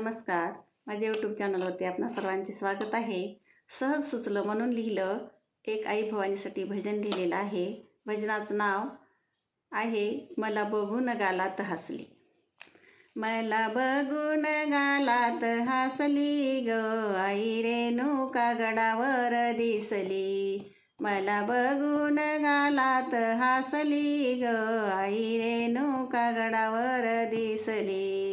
नमस्कार. माझ्या यूट्यूब चॅनलवरती आपणा सर्वांचे स्वागत आहे. सहज सुचलं म्हणून लिहिलं एक आई भवानीसाठी भजन लिहिलेलं आहे. भजनाचं नाव आहे मला बघून गालात हसली. मला बघून गालात हसली ग आई रेणुका गडावर दिसली. मला बघून गालात हसली ग आई रेणुका गडावर दिसली.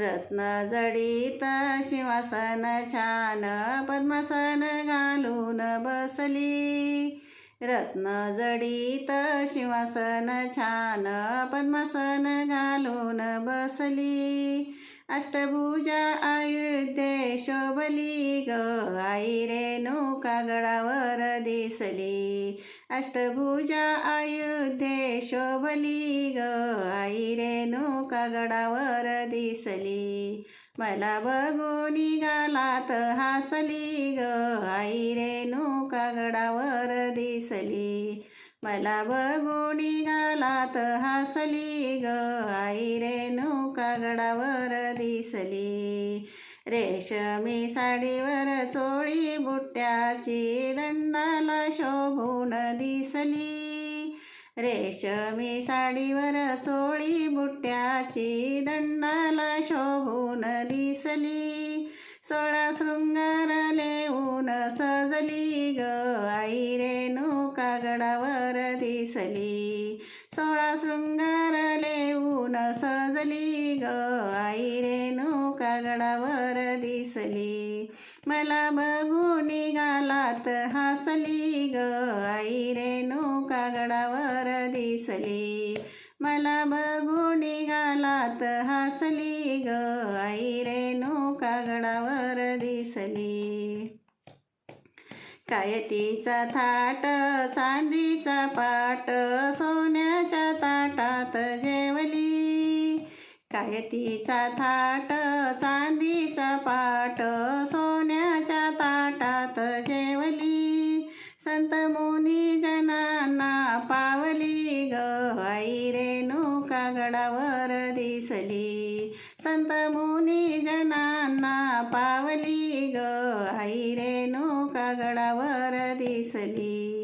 रत्न जडीत शिवासन छान पद्मासन घालून बसली. रत्न जडीत शिवासन छान पद्मासन घालून बसली. अष्टभुजा आयुध्ये शोभली ग आई रेणुका गडावर दिसली. अष्टभुजा आयुध्ये शोभली ग. आई रेणुका गडावर दिसली. मला बघून गालात हसली ग. आई रेणुका गडावर दिसली. मला बघून गालात हसली ग. आई रेणुका गडावर दिसली. रेशमी साडीवर चोळी बुट्ट्याची दंडाला शोभून दिसली. रेशमी साडीवर चोळी बुट्ट्याची दंडाला शोभून दिसली. सोळा शृंगार लेऊन सजली ग आई रे. सजली ग आई रेणू गडावर दिसली मला बघून निघालात हसली ग आई रेणू गडावर दिसली मला बघून निघालात हसली ग आई रेणू गडावर दिसली कायतीचा थाट चांदीचा पाट सोन्याच्या ताटात जे कायतीचा थाट चांदीचा पाट सोन्याच्या ताटात जेवली. संत मुनी जनांना पावली ग आई रेणुका गडावर दिसली. संत मुनी जनांना पावली ग आई रेणुका गडावर दिसली.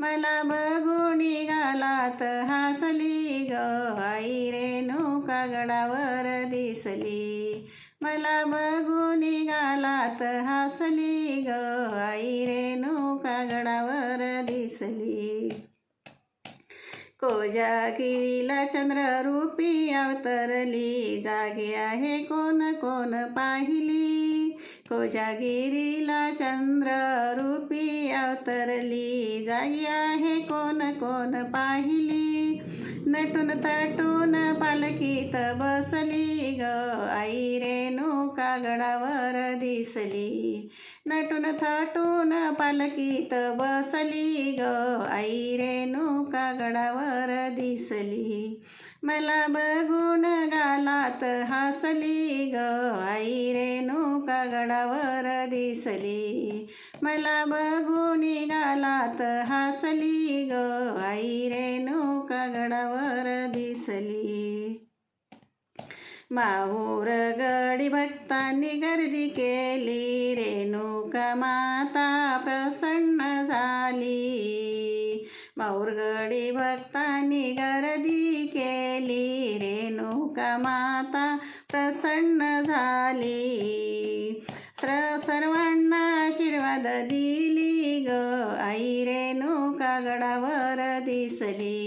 मला बघून गालात हसली ग. आई रेणुका गडावर दिसली. मला बघून गालात हसली ग. आई रेणुका गडावर दिसली. कोजागिरीला चंद्ररूपी अवतरली. जागे आहे कोण कोण पाहिली? कोजागिरीला चंद्ररूपी अवतरली जागी आहे कोण कोण पाहिली? नटून तटून पालखीत बसली ग आई रे गडावर दिसली. नटून थटून पालकीत बसली ग. आई रेणू गडावर दिसली. मला बघून गालात हसली ग. आई रेणू गडावर दिसली. मला बघून गालात हसली ग. आई रेणू गडावर दिसली. माहूर गडी भक्तांनी गर्दी केली. रेणुका माता प्रसन्न झाली. माऊरगडी भक्तांनी गर्दी केली. रेणुका माता प्रसन्न झाली. स्र सर्वांना आशीर्वाद दिली ग. आई रेणुका गडावर दिसली.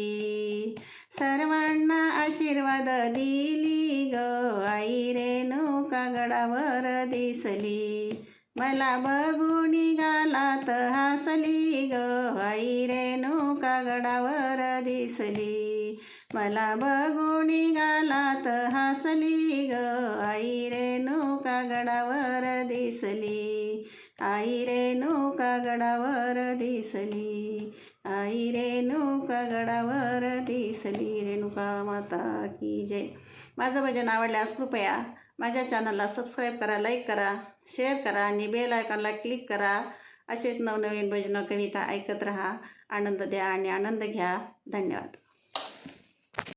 सर्वांना आशीर्वाद दिली ग. आई रेणुका गडावर दिसली. मला बघून गालात हसली ग. आई रेणुका गडावर दिसली. मला बघून गालात हसली ग. आई रेणुका गडावर दिसली. आई रेणुका गडावर दिसली. आई रेणुका गडावर दिसली रेणुका माता की जय. माझं भजन आवडल्यास कृपया माझ्या चॅनलला सबस्क्राईब करा लाईक करा शेअर करा आणि बेल आयकॉनला क्लिक करा. असेच नवनवीन भजनं कविता ऐकत रहा. आनंद द्या आणि आनंद घ्या. धन्यवाद.